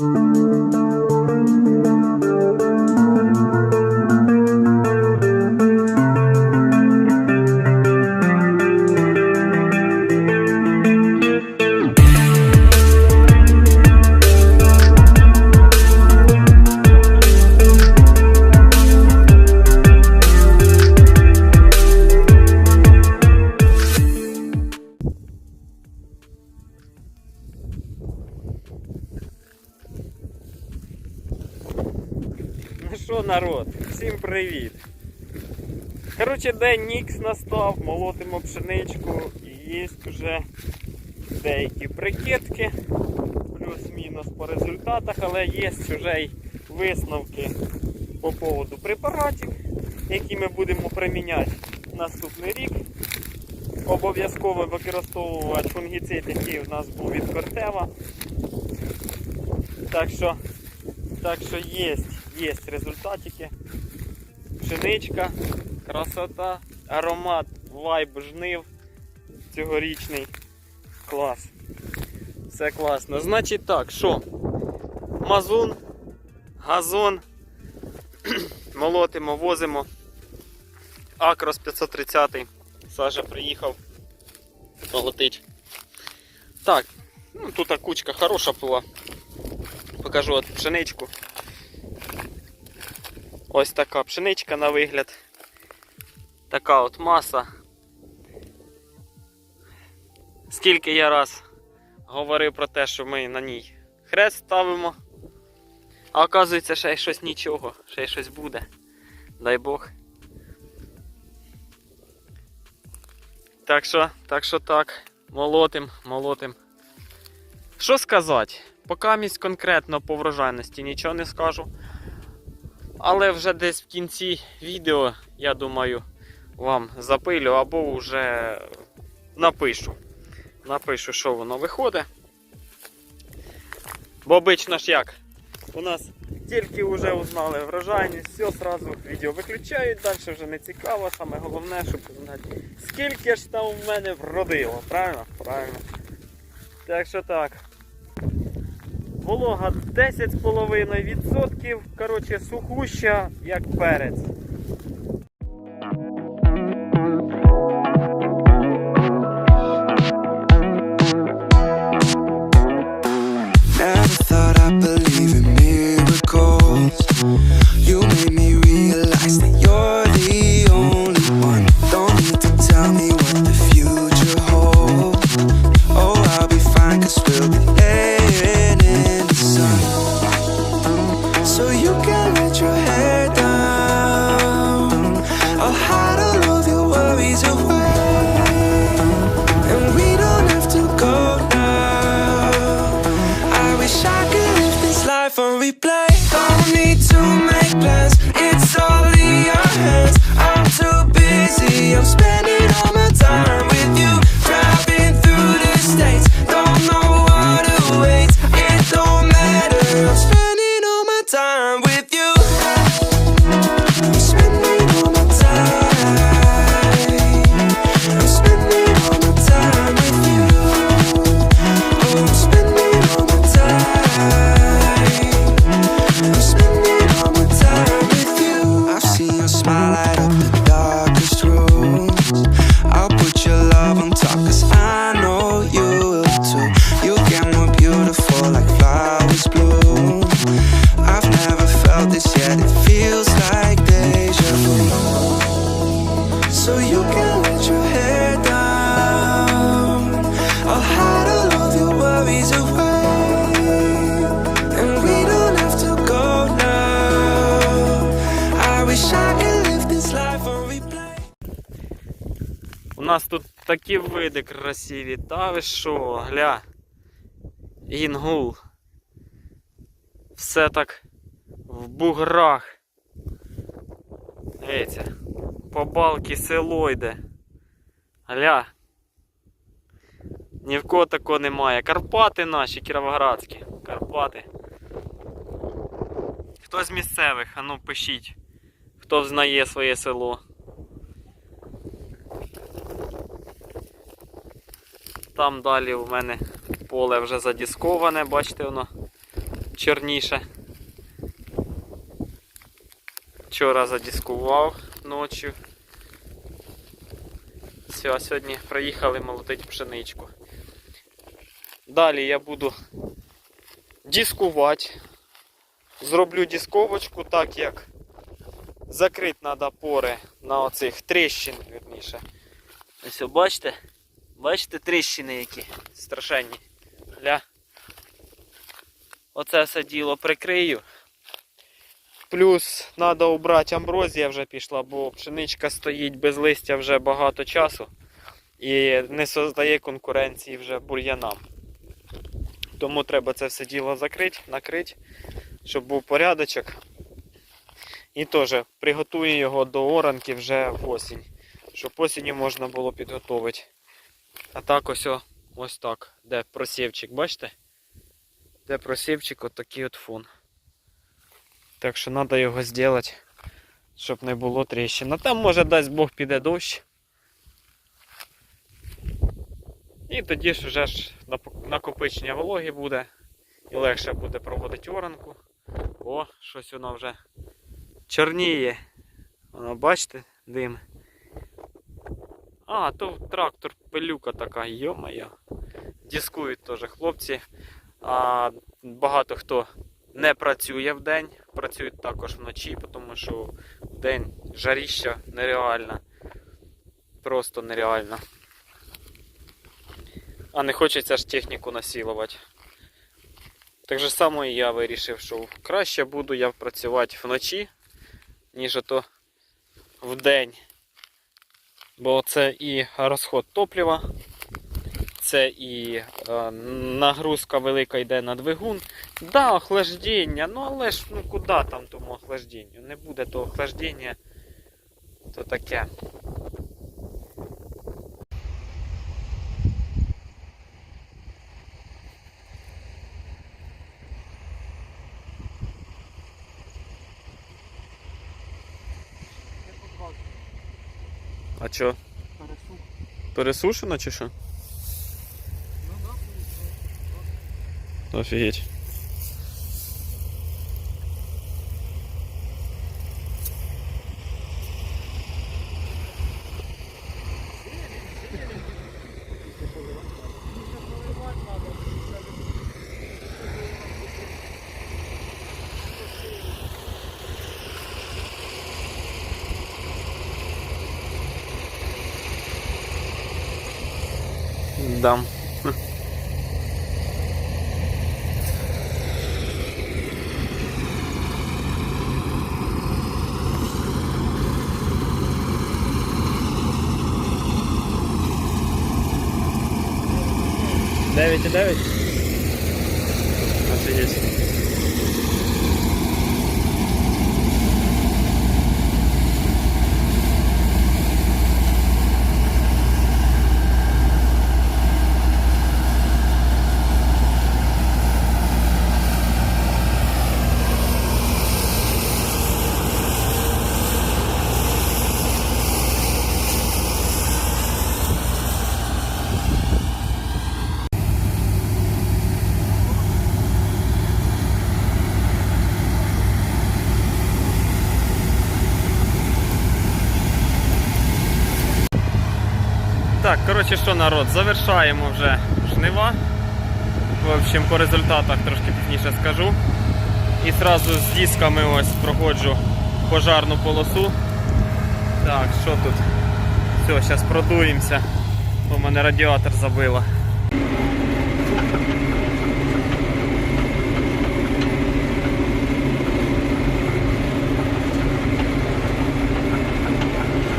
Ну привіт! Коротше, день Нікс настав, молотимо пшеничку і є вже деякі прикидки, плюс-мінус по результатах, але є вже й висновки по поводу препаратів, які ми будемо приміняти наступний рік. Обов'язково використовувати фунгіцид, який у нас був від Кортева. Так що, так що є, є результатики. Пшеничка, красота, аромат, вайб жнив цьогорічний. Клас. Все класно. Значить так, що? Мазун, газон, молотимо, возимо. Акрос 530. Саша приїхав. Молотить. Так, ну тут кучка хороша була. Покажу от пшеничку. Ось така пшеничка на вигляд. Така от маса. Скільки я раз говорив про те, що ми на ній хрест ставимо. А оказується, ще й щось нічого, ще й щось буде. Дай Бог. Так що, так що так, молотим, молотим. Що сказати? Поки місць конкретно по врожайності нічого не скажу. Але вже десь в кінці відео, я думаю, вам запилю або вже напишу. Напишу, що воно виходить. Бо обично ж як? У нас тільки вже узнали врожайність, все, одразу відео виключають, далі вже не цікаво. Саме головне, щоб знати, скільки ж там в мене вродило. Правильно? Правильно. Так що так. Волога 10,5%. Коротше, сухуща, як перець. On replay. Don't need to make plans, it's all in your hands. I'm too busy, I'm spending all my time У нас тут такі види красиві. Та ви що, гля. Інгул. Все так в буграх. Дивіться. По балки село йде. Гля. Ні в кого такого немає. Карпати наші, кіровоградські. Карпати. Хто з місцевих? Ану пишіть. Хто знає своє село. Там далі у мене поле вже задісковане, бачите, воно чорніше. Вчора задіскував ночі. Все, а сьогодні приїхали молотити пшеничку. Далі я буду дискувати. Зроблю дисковочку так як закрити треба пори на оцих тріщин, вірніше. Ось бачите? Бачите тріщини які страшенні. Гля. Оце все діло прикрию. Плюс треба убрати амброзія вже пішла, бо пшеничка стоїть без листя вже багато часу і не создає конкуренції вже бур'янам. Тому треба це все діло закрити, накрити, щоб був порядочок. І теж приготую його до оранки вже в осінь, щоб осінню можна було підготувати. А так ось ось так, де просівчик, бачите? Де просівчик, отакий от фон. Так що треба його зробити, щоб не було тріщин. А там може дасть Бог піде дощ. І тоді ж вже ж накопичення вологи буде. І легше буде проводити оранку. О, щось воно вже чорніє. Воно, бачите, дим. А, то трактор пилюка така, йо-моє. Дискують теж хлопці. А багато хто не працює в день, працюють також вночі, тому що в день жаріща нереальна. Просто нереально. А не хочеться ж техніку насилувати. Так же само і я вирішив, що краще буду я працювати вночі, ніж ото в день. Бо це і розход топлива, це і е, нагрузка велика йде на двигун. Да, охлаждення, ну але ж ну куди там тому охлажденню? Не буде того охлаждення, то таке. А чо? Пересушено Пересушено чи що? Офігеть. Дам. Дев'ять і дев'ять? Офігеть. Так, коротше, що народ, завершаємо вже жнива. В общем, по результатах трошки пізніше скажу. І одразу з дисками ось проходжу пожарну полосу. Так, що тут? Все, зараз продуємося. У мене радіатор забило.